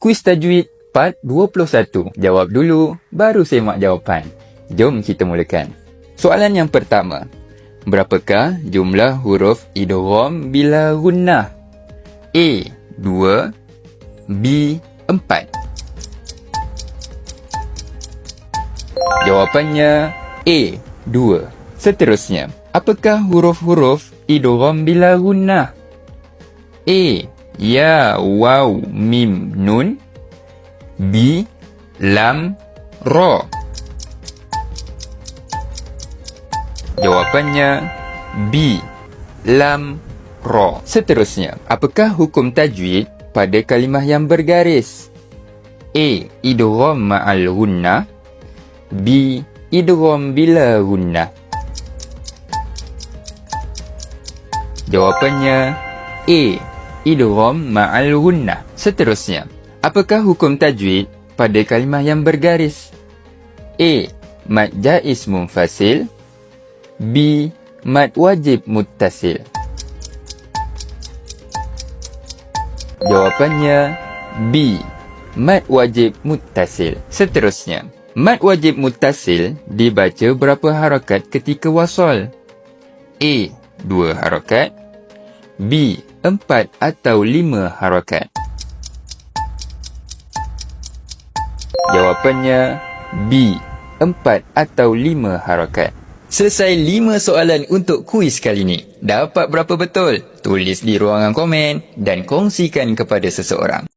Kuis tajwid part 21. Jawab dulu, baru semak jawapan. Jom kita mulakan. Soalan yang pertama. Berapakah jumlah huruf idgham bila gunnah? A. 2 B. 4 Jawapannya A. 2 Seterusnya, apakah huruf-huruf idgham bila gunnah? A. Ya, waw, mim, nun B. Lam, Ra Jawapannya B. Lam, Ra Seterusnya, apakah hukum tajwid pada kalimah yang bergaris? A. Idgham ma'al gunnah B. Idgham bila gunnah Jawapannya A. Idgham ma'al gunnah. Seterusnya, apakah hukum tajwid pada kalimah yang bergaris? A. Mad jaiz munfasil B. Mad wajib muttasil Jawapannya B. Mad wajib muttasil. Seterusnya, mad wajib muttasil dibaca berapa harakat ketika wasal? A. Dua harakat B. Empat atau lima harakat Jawapannya B. Empat atau lima harakat Selesai lima soalan untuk kuis kali ini. Dapat berapa betul? Tulis di ruangan komen dan kongsikan kepada seseorang.